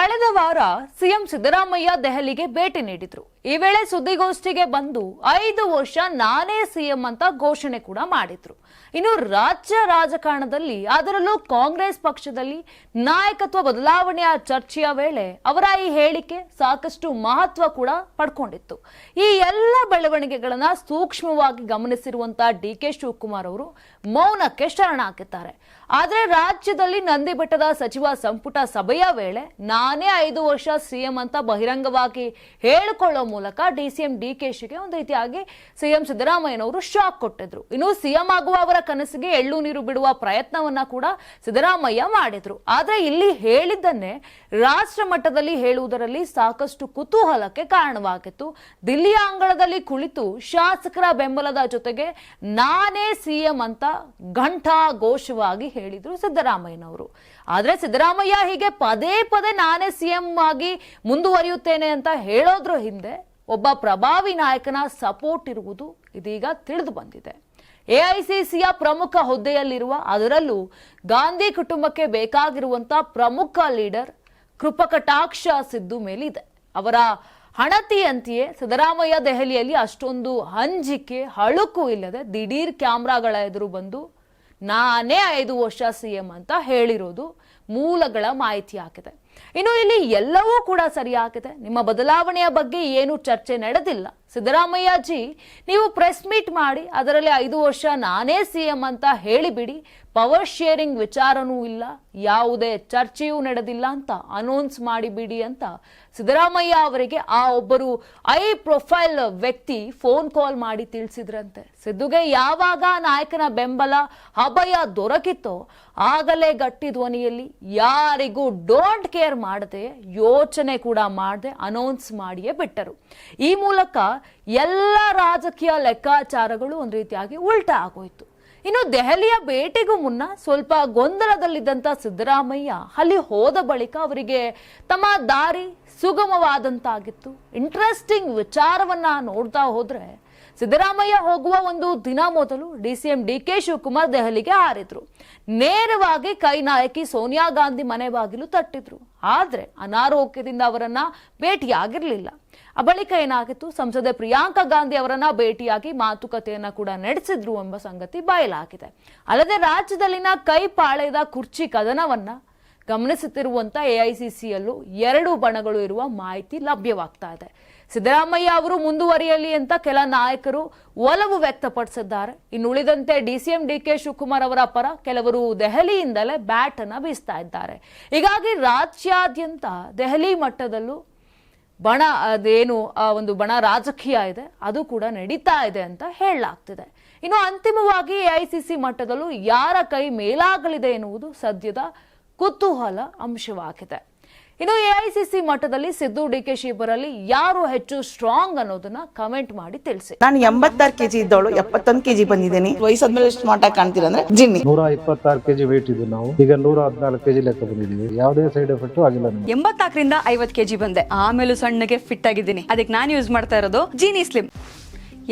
ಕಳೆದ ವಾರ ಸಿಎಂ ಸಿದ್ದರಾಮಯ್ಯ ದೆಹಲಿಗೆ ಭೇಟಿ ನೀಡಿದ್ರು. ಈ ವೇಳೆ ಸುದ್ದಿಗೋಷ್ಠಿಗೆ ಬಂದು ಐದು ವರ್ಷ ನಾನೇ ಸಿಎಂ ಅಂತ ಘೋಷಣೆ ಕೂಡ ಮಾಡಿದ್ರು. ಇನ್ನು ರಾಜ್ಯ ರಾಜಕಾರಣದಲ್ಲಿ, ಅದರಲ್ಲೂ ಕಾಂಗ್ರೆಸ್ ಪಕ್ಷದಲ್ಲಿ ನಾಯಕತ್ವ ಬದಲಾವಣೆಯ ಚರ್ಚೆಯ ವೇಳೆ ಅವರ ಈ ಹೇಳಿಕೆ ಸಾಕಷ್ಟು ಮಹತ್ವ ಕೂಡ ಪಡ್ಕೊಂಡಿತ್ತು. ಈ ಎಲ್ಲ ಬೆಳವಣಿಗೆಗಳನ್ನ ಸೂಕ್ಷ್ಮವಾಗಿ ಗಮನಿಸಿರುವಂತಹ ಡಿ ಕೆ ಶಿವಕುಮಾರ್ ಅವರು ಮೌನಕ್ಕೆ ಶರಣಾಗಿದ್ದಾರೆ. ಆದರೆ ರಾಜ್ಯದಲ್ಲಿ ನಂದಿ ಬೆಟ್ಟದ ಸಚಿವ ಸಂಪುಟ ಸಭೆಯ ವೇಳೆ ನಾನೇ ಐದು ವರ್ಷ ಸಿಎಂ ಅಂತ ಬಹಿರಂಗವಾಗಿ ಹೇಳಿಕೊಳ್ಳೋ ಮೂಲಕ D C M D K ಶಿಗೆ ಒಂದು ರೀತಿಯಾಗಿ ಸಿಎಂ ಸಿದ್ದರಾಮಯ್ಯನವರು ಶಾಕ್ ಕೊಟ್ಟಿದ್ರು. ಇನ್ನು ಸಿಎಂ ಆಗುವ ಅವರ ಕನಸಿಗೆ ಎಳ್ಳು ನೀರು ಬಿಡುವ ಪ್ರಯತ್ನವನ್ನ ಕೂಡ ಸಿದ್ದರಾಮಯ್ಯ ಮಾಡಿದ್ರು. ಆದ್ರೆ ಇಲ್ಲಿ ಹೇಳಿದ್ದನ್ನೇ ರಾಷ್ಟ್ರ ಮಟ್ಟದಲ್ಲಿ ಹೇಳುವುದರಲ್ಲಿ ಸಾಕಷ್ಟು ಕುತೂಹಲಕ್ಕೆ ಕಾರಣವಾಗಿತ್ತು. ದಿಲ್ಲಿಯ ಅಂಗಳದಲ್ಲಿ ಕುಳಿತು ಶಾಸಕರ ಬೆಂಬಲದ ಜೊತೆಗೆ ನಾನೇ ಸಿಎಂ ಅಂತ ಘಂಟಾ ಘೋಷವಾಗಿ ಹೇಳಿದ್ರು ಸಿದ್ದರಾಮಯ್ಯನವರು. ಆದ್ರೆ ಸಿದ್ದರಾಮಯ್ಯ ಹೀಗೆ ಪದೇ ಪದೇ ನಾನೇ ಸಿಎಂ ಆಗಿ ಮುಂದುವರಿಯುತ್ತೇನೆ ಅಂತ ಹೇಳೋದ್ರ ಹಿಂದೆ ಒಬ್ಬ ಪ್ರಭಾವಿ ನಾಯಕನ ಸಪೋರ್ಟ್ ಇರುವುದು ಇದೀಗ ತಿಳಿದು ಬಂದಿದೆ. ಎಐಸಿಸಿಯ ಪ್ರಮುಖ ಹುದ್ದೆಯಲ್ಲಿರುವ ಅದರಲ್ಲೂ ಗಾಂಧಿ ಕುಟುಂಬಕ್ಕೆ ಬೇಕಾಗಿರುವಂತ ಪ್ರಮುಖ ಲೀಡರ್ ಕೃಪಕಟಾಕ್ಷ ಸಿದ್ದು ಮೇಲಿದೆ. ಅವರ ಹಣತಿಯಂತೆಯೇ ಸಿದ್ದರಾಮಯ್ಯ ದೆಹಲಿಯಲ್ಲಿ ಅಷ್ಟೊಂದು ಹಂಜಿಕೆ ಹಳುಕು ಇಲ್ಲದೆ ದಿಢೀರ್ ಕ್ಯಾಮ್ರಾಗಳ ಎದುರು ಬಂದು ನಾನೇ ಐದು ವರ್ಷ ಸಿಎಂ ಅಂತ ಹೇಳಿರೋದು ಮೂಲಗಳ ಮಾಹಿತಿ ಆಗಿದೆ ಇನ್ನು ಇಲ್ಲಿ ಎಲ್ಲವೂ ಕೂಡ ಸರಿಯಾಗಿದೆ. ನಿಮ್ಮ ಬದಲಾವಣೆಯ ಬಗ್ಗೆ ಏನು ಚರ್ಚೆ ನಡೆದಿಲ್ಲ. ಸಿದ್ದರಾಮಯ್ಯ ಜಿ, ನೀವು ಪ್ರೆಸ್ ಮೀಟ್ ಮಾಡಿ, ಅದರಲ್ಲಿ ಐದು ವರ್ಷ ನಾನೇ ಸಿಎಂ ಅಂತ ಹೇಳಿಬಿಡಿ, ಪವರ್ ಶೇರಿಂಗ್ ವಿಚಾರನೂ ಇಲ್ಲ, ಯಾವುದೇ ಚರ್ಚೆಯೂ ನಡೆದಿಲ್ಲ ಅಂತ ಅನೌನ್ಸ್ ಮಾಡಿಬಿಡಿ ಅಂತ ಸಿದ್ದರಾಮಯ್ಯ ಅವರಿಗೆ ಆ ಒಬ್ಬರು ಐ ಪ್ರೊಫೈಲ್ ವ್ಯಕ್ತಿ ಫೋನ್ ಕಾಲ್ ಮಾಡಿ ತಿಳಿಸಿದ್ರಂತೆ. ಸಿದ್ದುಗೆ ಯಾವಾಗ ನಾಯಕನ ಬೆಂಬಲ, ಅಭಯ ದೊರಕಿತ್ತೋ, ಆಗಲೇ ಗಟ್ಟಿ ಧ್ವನಿಯಲ್ಲಿ ಯಾರಿಗೂ ಡೋಂಟ್ ಕೇರ್ ಮಾಡದೆ, ಯೋಚನೆ ಕೂಡ ಮಾಡದೆ ಅನೌನ್ಸ್ ಮಾಡಿಯೇ ಬಿಟ್ಟರು. ಈ ಮೂಲಕ ಎಲ್ಲ ರಾಜಕೀಯ ಲೆಕ್ಕಾಚಾರಗಳು ಒಂದು ರೀತಿಯಾಗಿ ಉಲ್ಟಾ ಆಗೋಯ್ತು. ಇನ್ನು ದೆಹಲಿಯ ಭೇಟಿಗೂ ಮುನ್ನ ಸ್ವಲ್ಪ ಗೊಂದಲದಲ್ಲಿದ್ದಂಥ ಸಿದ್ದರಾಮಯ್ಯ ಅಲ್ಲಿ ಹೋದ ಬಳಿಕ ಅವರಿಗೆ ತಮ್ಮ ದಾರಿ ಸುಗಮವಾದಂತಾಗಿತ್ತು. ಇಂಟ್ರೆಸ್ಟಿಂಗ್ ವಿಚಾರವನ್ನ ನೋಡ್ತಾ ಹೋದ್ರೆ ಸಿದ್ದರಾಮಯ್ಯ ಹೋಗುವ ಒಂದು ದಿನ ಮೊದಲು ಡಿಸಿಎಂ ಡಿ ಕೆ ಶಿವಕುಮಾರ್ ದೆಹಲಿಗೆ ಹಾರಿದ್ರು. ನೇರವಾಗಿ ಕೈ ನಾಯಕಿ ಸೋನಿಯಾ ಗಾಂಧಿ ಮನೆ ಬಾಗಿಲು ತಟ್ಟಿದ್ರು. ಆದ್ರೆ ಅನಾರೋಗ್ಯದಿಂದ ಅವರನ್ನ ಭೇಟಿಯಾಗಿರ್ಲಿಲ್ಲ. ಆ ಬಳಿಕ ಏನಾಗಿತ್ತು? ಸಂಸದೆ ಪ್ರಿಯಾಂಕಾ ಗಾಂಧಿ ಅವರನ್ನ ಭೇಟಿಯಾಗಿ ಮಾತುಕತೆಯನ್ನ ಕೂಡ ನಡೆಸಿದ್ರು ಎಂಬ ಸಂಗತಿ ಬಯಲಾಗಿದೆ. ಅಲ್ಲದೆ ರಾಜ್ಯದಲ್ಲಿನ ಕೈ ಪಾಳೆಯದ ಕುರ್ಚಿ ಕದನವನ್ನ ಗಮನಿಸುತ್ತಿರುವಂತ ಸಿಯಲ್ಲೂ ಎರಡು ಬಣಗಳು ಇರುವ ಮಾಹಿತಿ ಲಭ್ಯವಾಗ್ತಾ ಇದೆ. ಸಿದ್ದರಾಮಯ್ಯ ಅವರು ಮುಂದುವರಿಯಲಿ ಅಂತ ಕೆಲ ನಾಯಕರು ಒಲವು ವ್ಯಕ್ತಪಡಿಸಿದ್ದಾರೆ. ಇನ್ನು ಉಳಿದಂತೆ ಎಂ ಡಿ ಕೆ ಶಿವಕುಮಾರ್ ಅವರ ಪರ ಕೆಲವರು ದೆಹಲಿಯಿಂದಲೇ ಬ್ಯಾಟ್ ಅನ್ನ ಬೀಸ್ತಾ ಇದ್ದಾರೆ. ಹೀಗಾಗಿ ರಾಜ್ಯಾದ್ಯಂತ ದೆಹಲಿ ಮಟ್ಟದಲ್ಲೂ ಬಣ, ಅದೇನು, ಆ ಒಂದು ಬಣ ರಾಜಕೀಯ ಇದೆ. ಅದು ಕೂಡ ನಡೀತಾ ಇದೆ ಅಂತ ಹೇಳಲಾಗ್ತಿದೆ. ಇನ್ನು ಅಂತಿಮವಾಗಿ ಎಐಸಿಸಿ ಮಟ್ಟದಲ್ಲೂ ಯಾರ ಕೈ ಮೇಲಾಗಲಿದೆ ಎನ್ನುವುದು ಸದ್ಯದ ಕುತೂಹಲ ಅಂಶವಾಗಿದೆ. ಇನ್ನು ಎಐಸಿಸಿ ಮಟ್ಟದಲ್ಲಿ ಸಿದ್ದು ಡಿಕೆಶಿ ಇಬ್ಬರಲ್ಲಿ ಯಾರು ಹೆಚ್ಚು ಸ್ಟ್ರಾಂಗ್ ಅನ್ನೋದನ್ನ ಕಮೆಂಟ್ ಮಾಡಿ ತಿಳಿಸಿ. ನಾನು ಎಂಬತ್ತಾರು ಕೆಜಿ ಇದ್ದವಳು ಎಪ್ಪತ್ತೊಂದು ಕೆಜಿ ಬಂದಿದ್ದೀನಿ. ವಯಸ್ಸಾದ್ಮೇಲೆ ಸ್ಮಾರ್ಟ್ ಆಗಿ ಕಾಣ್ತೀರ ಅಂದ್ರೆ ಜಿನ್ನಿ. ನೂರ ಇಪ್ಪತ್ತಾರು ಕೆಜಿ ವೇಟ್ ಇದ್ದು ನಾವು. ಈಗ ನೂರ ಹದಿನಾಲ್ಕು ಕೆಜಿ ಲೆಕ್ಕ ಬಂದಿದ್ದೀವಿ. ಯಾವುದೇ ಸೈಡ್ ಎಫೆಕ್ಟ್ ಆಗಿಲ್ಲ ಎಂಬತ್ತಾಕರಿಂದ ಎಂಬತ್ನಾಲ್ಕರಿಂದ ಐವತ್ ಕೆಜಿ ಬಂದೆ. ಆಮೇಲೆ ಸಣ್ಣಗೆ ಫಿಟ್ ಆಗಿದ್ದೀನಿ. ಅದಕ್ಕೆ ನಾನು ಯೂಸ್ ಮಾಡ್ತಾ ಇರೋದು ಜೀನಿ ಸ್ಲಿಮ್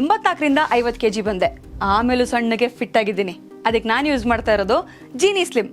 ಎಂಬತ್ನಾಲ್ಕರಿಂದ ಐವತ್ತು ಕೆಜಿ ಬಂದೆ. ಆಮೇಲೂ ಸಣ್ಣಗೆ ಫಿಟ್ ಆಗಿದ್ದೀನಿ. ಅದಕ್ಕೆ ನಾನು ಯೂಸ್ ಮಾಡ್ತಾ ಇರೋದು ಜೀನಿ ಸ್ಲಿಮ್